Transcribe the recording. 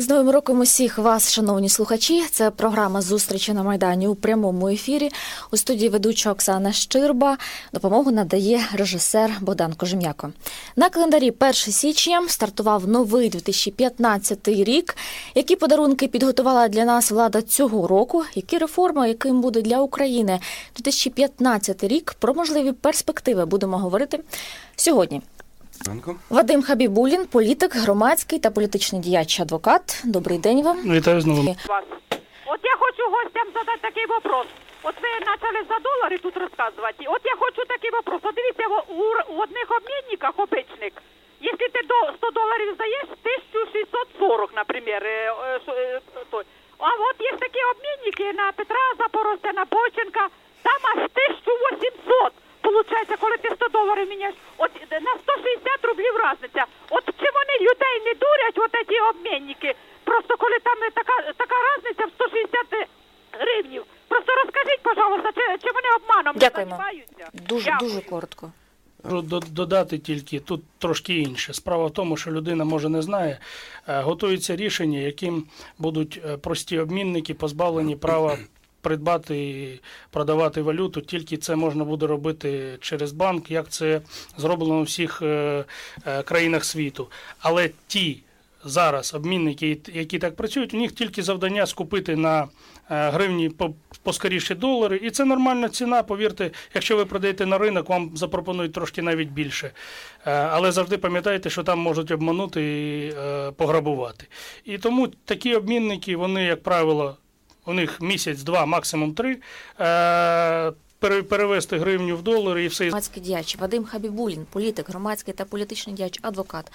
З новим роком усіх вас, шановні слухачі. Це програма зустрічі на майдані у прямому ефірі. У студії ведуча Оксана Щирба. Допомогу надає режисер Богдан Кожем'яко. На календарі 1 січня стартував новий 2015 рік. Які подарунки підготувала для нас влада цього року? Які реформи, яким буде для України 2015 рік? Про можливі перспективи будемо говорити сьогодні. Ранку. Вадим Хабібулін, політик, громадський та політичний діяч, адвокат. Добрий день вам. Вітаю знову. вас. От я хочу гостям задати такий вопрос. От ви почали за долари тут розказувати. От я хочу такий вопрос. От дивіться, у, у одних обмінниках обичних, якщо ти до 100 доларів здаєш, 1640, наприклад, е, е, е, той. А от є такі обмінники на Петра Запорожця, на Боченка, там аж 1800. Получається, коли ти 100 доларів міняєш, от на 160 рублів різниця. От чи вони людей не ці обмінники? Просто коли там така, така різниця в 160 гривнів. Просто розкажіть, пожалуйста, чи, чи вони обманом Дякуємо. не займаються? Дуже Дякую. дуже коротко. Додати тільки тут трошки інше. Справа в тому, що людина може не знає. Е, Готується рішення, яким будуть е, прості обмінники позбавлені права придбати і продавати валюту. Тільки це можна буде робити через банк, як це зроблено у всіх е, країнах світу. Але ті зараз обмінники, які так працюють, у них тільки завдання скупити на е, гривні поскоріше долари. І це нормальна ціна. Повірте, якщо ви продаєте на ринок, вам запропонують трошки навіть більше. Е, Але завжди пам'ятайте, що там можуть обманути і е, пограбувати. І тому такі обмінники, вони, як правило, у них місяць-два, максимум три. Перевести гривню в долари і все Громадський діяч Вадим Хабібулін, політик, громадський та політичний діяч, адвокат.